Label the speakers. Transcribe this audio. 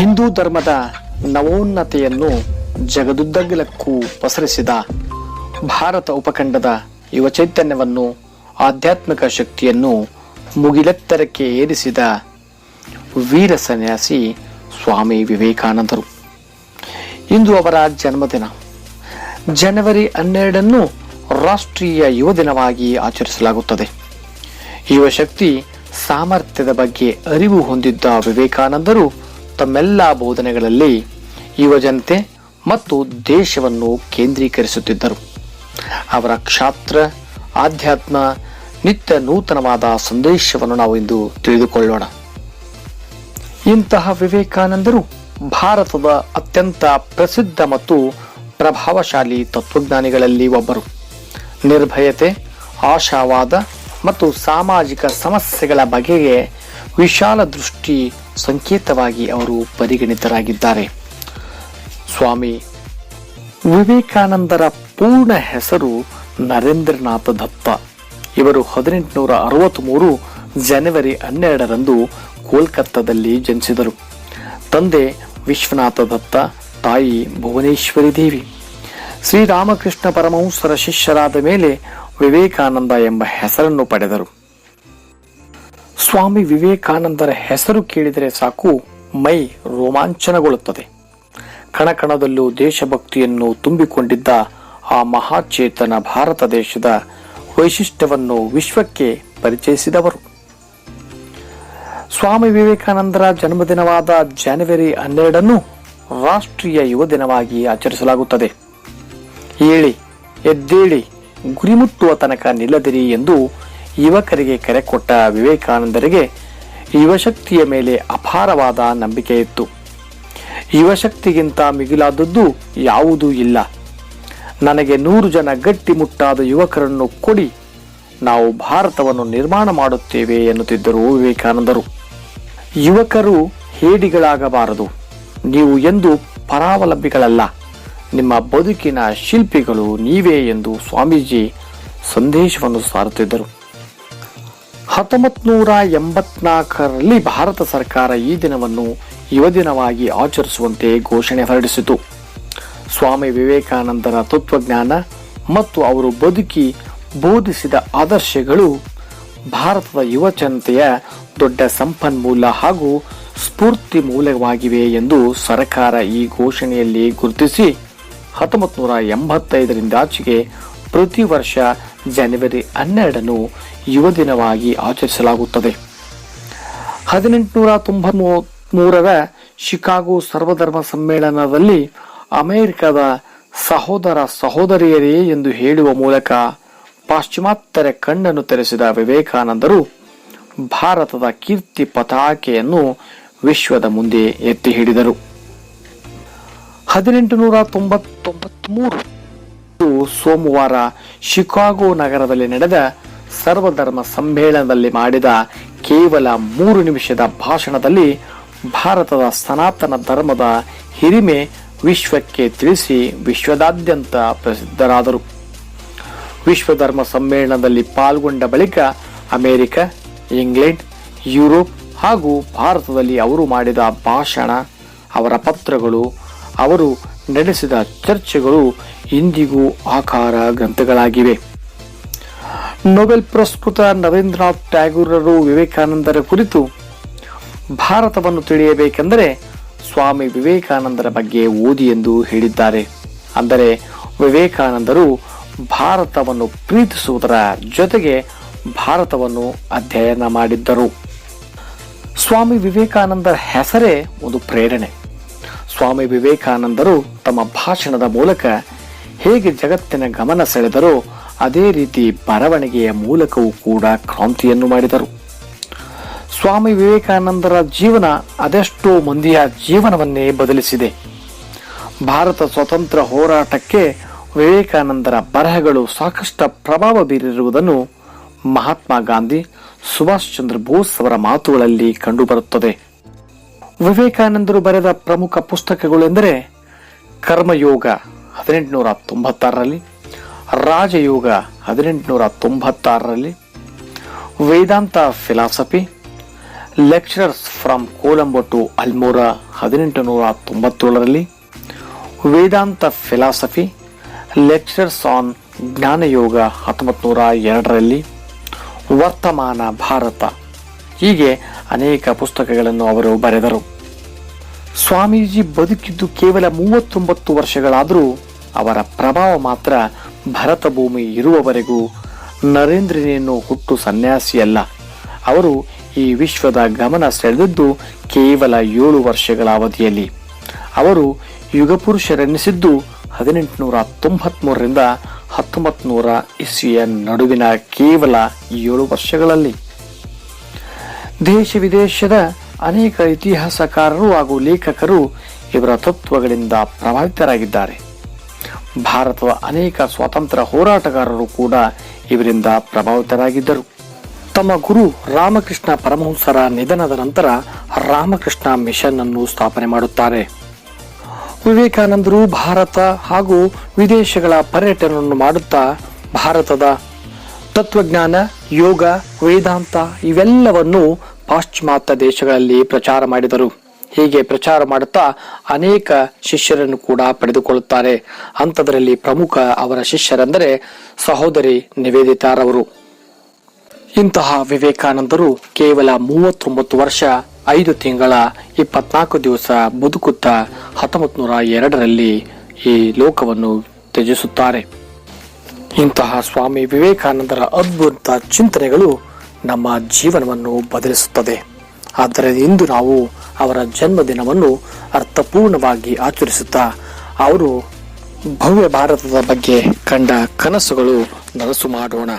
Speaker 1: ಹಿಂದೂ ಧರ್ಮದ ನವೋನ್ನತೆಯನ್ನು ಜಗದುದ್ದಗಲಕ್ಕೂ ಪಸರಿಸಿದ ಭಾರತ ಉಪಖಂಡದ ಯುವ ಚೈತನ್ಯವನ್ನು, ಆಧ್ಯಾತ್ಮಿಕ ಶಕ್ತಿಯನ್ನು ಮುಗಿಲೆತ್ತರಕ್ಕೆ ಏರಿಸಿದ ವೀರ ಸನ್ಯಾಸಿ ಸ್ವಾಮಿ ವಿವೇಕಾನಂದರು. ಇಂದು ಅವರ ಜನ್ಮದಿನ. ಜನವರಿ ಹನ್ನೆರಡನ್ನು ರಾಷ್ಟ್ರೀಯ ಯುವ ದಿನವಾಗಿ ಆಚರಿಸಲಾಗುತ್ತದೆ. ಯುವ ಶಕ್ತಿ ಸಾಮರ್ಥ್ಯದ ಬಗ್ಗೆ ಅರಿವು ಹೊಂದಿದ್ದ ವಿವೇಕಾನಂದರು ತಮ್ಮೆಲ್ಲ ಬೋಧನೆಗಳಲ್ಲಿ ಯುವಜನತೆ ಮತ್ತು ದೇಶವನ್ನು ಕೇಂದ್ರೀಕರಿಸುತ್ತಿದ್ದರು. ಅವರ ಕ್ಷಾತ್ರ, ಆಧ್ಯಾತ್ಮ, ನಿತ್ಯ ನೂತನವಾದ ಸಂದೇಶವನ್ನು ನಾವು ಇಂದು ತಿಳಿದುಕೊಳ್ಳೋಣ. ಇಂತಹ ವಿವೇಕಾನಂದರು ಭಾರತದ ಅತ್ಯಂತ ಪ್ರಸಿದ್ಧ ಮತ್ತು ಪ್ರಭಾವಶಾಲಿ ತತ್ವಜ್ಞಾನಿಗಳಲ್ಲಿ ಒಬ್ಬರು. ನಿರ್ಭಯತೆ, ಆಶಾವಾದ ಮತ್ತು ಸಾಮಾಜಿಕ ಸಮಸ್ಯೆಗಳ ಬಗೆಗೆ ವಿಶಾಲ ದೃಷ್ಟಿ ಸಂಕೇತವಾಗಿ ಅವರು ಪರಿಗಣಿತರಾಗಿದ್ದಾರೆ. ಸ್ವಾಮಿ ವಿವೇಕಾನಂದರ ಪೂರ್ಣ ಹೆಸರು ನರೇಂದ್ರನಾಥ ದತ್ತ. ಇವರು ಹದಿನೆಂಟುನೂರ ಅರವತ್ತ್ಮೂರು ಜನವರಿ ಹನ್ನೆರಡರಂದು ಕೋಲ್ಕತ್ತಾದಲ್ಲಿ ಜನಿಸಿದರು. ತಂದೆ ವಿಶ್ವನಾಥ ದತ್ತ, ತಾಯಿ ಭುವನೇಶ್ವರಿ ದೇವಿ. ಶ್ರೀರಾಮಕೃಷ್ಣ ಪರಮಹಂಸರ ಶಿಷ್ಯರಾದ ಮೇಲೆ ವಿವೇಕಾನಂದ ಎಂಬ ಹೆಸರನ್ನು ಪಡೆದರು. ಸ್ವಾಮಿ ವಿವೇಕಾನಂದರ ಹೆಸರು ಕೇಳಿದರೆ ಸಾಕು ಮೈ ರೋಮಾಂಚನಗೊಳ್ಳುತ್ತದೆ. ಕಣಕಣದಲ್ಲೂ ದೇಶಭಕ್ತಿಯನ್ನು ತುಂಬಿಕೊಂಡಿದ್ದ ಆ ಮಹಾಚೇತನ ಭಾರತ ದೇಶದ ವೈಶಿಷ್ಟ್ಯವನ್ನು ವಿಶ್ವಕ್ಕೆ ಪರಿಚಯಿಸಿದವರು. ಸ್ವಾಮಿ ವಿವೇಕಾನಂದರ ಜನ್ಮದಿನವಾದ ಜನವರಿ ಹನ್ನೆರಡನ್ನು ರಾಷ್ಟ್ರೀಯ ಯುವ ದಿನವಾಗಿ ಆಚರಿಸಲಾಗುತ್ತದೆ. ಏಳಿ, ಎದ್ದೇಳಿ, ಗುರಿಮುಟ್ಟುವ ತನಕ ನಿಲ್ಲದಿರಿ ಎಂದು ಯುವಕರಿಗೆ ಕರೆ ಕೊಟ್ಟ ವಿವೇಕಾನಂದರಿಗೆ ಯುವಶಕ್ತಿಯ ಮೇಲೆ ಅಪಾರವಾದ ನಂಬಿಕೆ ಇತ್ತು. ಯುವಶಕ್ತಿಗಿಂತ ಮಿಗಿಲಾದದ್ದು ಯಾವುದೂ ಇಲ್ಲ. ನನಗೆ ನೂರು ಜನ ಗಟ್ಟಿಮುಟ್ಟಾದ ಯುವಕರನ್ನು ಕೊಡಿ, ನಾವು ಭಾರತವನ್ನು ನಿರ್ಮಾಣ ಮಾಡುತ್ತೇವೆ ಎನ್ನುತ್ತಿದ್ದರು ವಿವೇಕಾನಂದರು. ಯುವಕರು ಹೇಡಿಗಳಾಗಬಾರದು. ನೀವು ಎಂದು ಪರಾವಲಂಬಿಗಳಲ್ಲ. ನಿಮ್ಮ ಬದುಕಿನ ಶಿಲ್ಪಿಗಳು ನೀವೇ ಎಂದು ಸ್ವಾಮೀಜಿ ಸಂದೇಶವನ್ನು ಸಾರುತ್ತಿದ್ದರು. ಹತ್ತೊಂಬತ್ತು ನೂರ ಎಂಬತ್ನಾಲ್ಕರಲ್ಲಿ ಭಾರತ ಸರ್ಕಾರ ಈ ದಿನವನ್ನು ಯುವ ದಿನವಾಗಿ ಆಚರಿಸುವಂತೆ ಘೋಷಣೆ ಹೊರಡಿಸಿತು. ಸ್ವಾಮಿ ವಿವೇಕಾನಂದರ ತತ್ವಜ್ಞಾನ ಮತ್ತು ಅವರು ಬದುಕಿ ಬೋಧಿಸಿದ ಆದರ್ಶಗಳು ಭಾರತದ ಯುವ ಜನತೆಯ ದೊಡ್ಡ ಸಂಪನ್ಮೂಲ ಹಾಗೂ ಸ್ಫೂರ್ತಿ ಮೂಲವಾಗಿವೆ ಎಂದು ಸರ್ಕಾರ ಈ ಘೋಷಣೆಯಲ್ಲಿ ಗುರುತಿಸಿ ಹತ್ತೊಂಬತ್ತು ನೂರ ಎಂಬತ್ತೈದರಿಂದಾಚೆಗೆ ಪ್ರತಿ ವರ್ಷ ಜನವರಿ ಹನ್ನೆರಡನ್ನು ಯುವ ದಿನವಾಗಿ ಆಚರಿಸಲಾಗುತ್ತದೆ. ಹದಿನೆಂಟುನೂರ ತೊಂಬತ್ಮೂರರ ಶಿಕಾಗೋ ಸರ್ವಧರ್ಮ ಸಮ್ಮೇಳನದಲ್ಲಿ ಅಮೆರಿಕದ ಸಹೋದರ ಸಹೋದರಿಯರೇ ಎಂದು ಹೇಳುವ ಮೂಲಕ ಪಾಶ್ಚಿಮಾತ್ಯರ ಕಣ್ಣನ್ನು ತೆರೆಸಿದ ವಿವೇಕಾನಂದರು ಭಾರತದ ಕೀರ್ತಿ ಪತಾಕೆಯನ್ನು ವಿಶ್ವದ ಮುಂದೆ ಎತ್ತಿ ಹಿಡಿದರು. ಹದಿನೆಂಟು ನೂರ ತೊಂಬತ್ತೊಂಬತ್ಮೂರು ಸೋಮವಾರ ಶಿಕಾಗೋ ನಗರದಲ್ಲಿ ನಡೆದ ಸರ್ವಧರ್ಮ ಸಮ್ಮೇಳನದಲ್ಲಿ ಮಾಡಿದ ಕೇವಲ ಮೂರು ನಿಮಿಷದ ಭಾಷಣದಲ್ಲಿ ಭಾರತದ ಸನಾತನ ಧರ್ಮದ ಹಿರಿಮೆ ವಿಶ್ವಕ್ಕೆ ತಿಳಿಸಿ ವಿಶ್ವದಾದ್ಯಂತ ಪ್ರಸಿದ್ಧರಾದರು. ವಿಶ್ವ ಧರ್ಮ ಸಮ್ಮೇಳನದಲ್ಲಿ ಪಾಲ್ಗೊಂಡ ಬಳಿಕ ಅಮೆರಿಕ, ಇಂಗ್ಲೆಂಡ್, ಯುರೋಪ್ ಹಾಗೂ ಭಾರತದಲ್ಲಿ ಅವರು ಮಾಡಿದ ಭಾಷಣ, ಅವರ ಪತ್ರಗಳು, ಅವರು ನಡೆಸಿದ ಚರ್ಚೆಗಳು ಇಂದಿಗೂ ಆಕಾರ ಗ್ರಂಥಗಳಾಗಿವೆ. ನೊಬೆಲ್ ಪುರಸ್ಕೃತ ನರೇಂದ್ರನಾಥ್ ಟ್ಯಾಗೂರರು ವಿವೇಕಾನಂದರ ಕುರಿತು ಭಾರತವನ್ನು ತಿಳಿಯಬೇಕೆಂದರೆ ಸ್ವಾಮಿ ವಿವೇಕಾನಂದರ ಬಗ್ಗೆ ಓದಿ ಎಂದು ಹೇಳಿದ್ದಾರೆ. ಅಂದರೆ ವಿವೇಕಾನಂದರು ಭಾರತವನ್ನು ಪ್ರೀತಿಸುವುದರ ಜೊತೆಗೆ ಭಾರತವನ್ನು ಅಧ್ಯಯನ ಮಾಡಿದ್ದರು. ಸ್ವಾಮಿ ವಿವೇಕಾನಂದರ ಹೆಸರೇ ಒಂದು ಪ್ರೇರಣೆ. ಸ್ವಾಮಿ ವಿವೇಕಾನಂದರು ತಮ್ಮ ಭಾಷಣದ ಮೂಲಕ ಹೇಗೆ ಜಗತ್ತಿನ ಗಮನ ಸೆಳೆದರೋ ಅದೇ ರೀತಿ ಬರವಣಿಗೆಯ ಮೂಲಕವೂ ಕೂಡ ಕ್ರಾಂತಿಯನ್ನು ಮಾಡಿದರು. ಸ್ವಾಮಿ ವಿವೇಕಾನಂದರ ಜೀವನ ಅದೆಷ್ಟೋ ಮಂದಿಯ ಜೀವನವನ್ನೇ ಬದಲಿಸಿದೆ. ಭಾರತ ಸ್ವತಂತ್ರ ಹೋರಾಟಕ್ಕೆ ವಿವೇಕಾನಂದರ ಬರಹಗಳು ಸಾಕಷ್ಟು ಪ್ರಭಾವ ಬೀರಿರುವುದನ್ನು ಮಹಾತ್ಮ ಗಾಂಧಿ ಸುಭಾಷ್ ಚಂದ್ರ ಬೋಸ್ ಅವರ ಮಾತುಗಳಲ್ಲಿ ಕಂಡುಬರುತ್ತದೆ. ವಿವೇಕಾನಂದರು ಬರೆದ ಪ್ರಮುಖ ಪುಸ್ತಕಗಳೆಂದರೆ ಕರ್ಮಯೋಗ ಹದಿನೆಂಟುನೂರ ತೊಂಬತ್ತಾರರಲ್ಲಿ ರಾಜಯೋಗ ಹದಿನೆಂಟುನೂರ ತೊಂಬತ್ತಾರರಲ್ಲಿ Vedanta philosophy, lecturers from Colombo to Almora ಹದಿನೆಂಟು ನೂರ ತೊಂಬತ್ತೇಳರಲ್ಲಿ Vedanta philosophy, lecturers on Jnanayoga ಹತ್ತೊಂಬತ್ತು ನೂರ ಎರಡರಲ್ಲಿ ವರ್ತಮಾನ ಭಾರತ ಹೀಗೆ ಅನೇಕ ಪುಸ್ತಕಗಳನ್ನು ಅವರು ಬರೆದರು. ಸ್ವಾಮೀಜಿ ಬದುಕಿದ್ದು ಕೇವಲ ಮೂವತ್ತೊಂಬತ್ತು ವರ್ಷಗಳಾದರೂ ಅವರ ಪ್ರಭಾವ ಮಾತ್ರ ಭರತ ಭೂಮಿ ಇರುವವರೆಗೂ ನರೇಂದ್ರನೇನು ಹುಟ್ಟು ಸನ್ಯಾಸಿಯಲ್ಲ ಅವರು ಈ ವಿಶ್ವದ ಗಮನ ಸೆಳೆದಿದ್ದು ಕೇವಲ ಏಳು ವರ್ಷಗಳ ಅವಧಿಯಲ್ಲಿ. ಅವರು ಯುಗಪುರುಷರೆನಿಸಿದ್ದು ಹದಿನೆಂಟುನೂರ ತೊಂಬತ್ಮೂರರಿಂದ ಹತ್ತೊಂಬತ್ತು ನೂರ ಇಸ್ವಿಯ ನಡುವಿನ ಕೇವಲ ಏಳು ವರ್ಷಗಳಲ್ಲಿ. ದೇಶ ವಿದೇಶದ ಅನೇಕ ಇತಿಹಾಸಕಾರರು ಹಾಗೂ ಲೇಖಕರು ಇವರ ತತ್ವಗಳಿಂದ ಪ್ರಭಾವಿತರಾಗಿದ್ದಾರೆ. ಭಾರತದ ಅನೇಕ ಸ್ವಾತಂತ್ರ್ಯ ಹೋರಾಟಗಾರರು ಕೂಡ ಇವರಿಂದ ಪ್ರಭಾವಿತರಾಗಿದ್ದರು. ತಮ್ಮ ಗುರು ರಾಮಕೃಷ್ಣ ಪರಮಹಂಸರ ನಿಧನದ ನಂತರ ರಾಮಕೃಷ್ಣ ಮಿಷನ್ ಅನ್ನು ಸ್ಥಾಪನೆ ಮಾಡುತ್ತಾರೆ. ವಿವೇಕಾನಂದರು ಭಾರತ ಹಾಗೂ ವಿದೇಶಗಳ ಪರ್ಯಟನವನ್ನು ಮಾಡುತ್ತಾ ಭಾರತದ ತತ್ವಜ್ಞಾನ, ಯೋಗ, ವೇದಾಂತ ಇವೆಲ್ಲವನ್ನು ಪಾಶ್ಚಿಮಾತ್ಯ ದೇಶಗಳಲ್ಲಿ ಪ್ರಚಾರ ಮಾಡಿದರು. ಹೀಗೆ ಪ್ರಚಾರ ಮಾಡುತ್ತಾ ಅನೇಕ ಶಿಷ್ಯರನ್ನು ಕೂಡ ಪಡೆದುಕೊಳ್ಳುತ್ತಾರೆ. ಅಂಥದರಲ್ಲಿ ಪ್ರಮುಖ ಅವರ ಶಿಷ್ಯರೆಂದರೆ ಸಹೋದರಿ ನಿವೇದಿತಾರವರು. ಇಂತಹ ವಿವೇಕಾನಂದರು ಕೇವಲ ಮೂವತ್ತೊಂಬತ್ತು ವರ್ಷ, ಐದು ತಿಂಗಳ, ಇಪ್ಪತ್ನಾಲ್ಕು ದಿವಸ ಬದುಕುತ್ತಾ ಹತ್ತೊಂಬತ್ತು ನೂರ ಎರಡರಲ್ಲಿ ಈ ಲೋಕವನ್ನು ತ್ಯಜಿಸುತ್ತಾರೆ. ಇಂತಹ ಸ್ವಾಮಿ ವಿವೇಕಾನಂದರ ಅದ್ಭುತ ಚಿಂತನೆಗಳು ನಮ್ಮ ಜೀವನವನ್ನು ಬದಲಿಸುತ್ತದೆ. ಆದರೆ ಇಂದು ನಾವು ಅವರ ಜನ್ಮದಿನವನ್ನು ಅರ್ಥಪೂರ್ಣವಾಗಿ ಆಚರಿಸುತ್ತಾ, ಅವರು ಭವ್ಯ ಭಾರತದ ಬಗ್ಗೆ ಕಂಡ ಕನಸುಗಳು ನನಸು ಮಾಡೋಣ.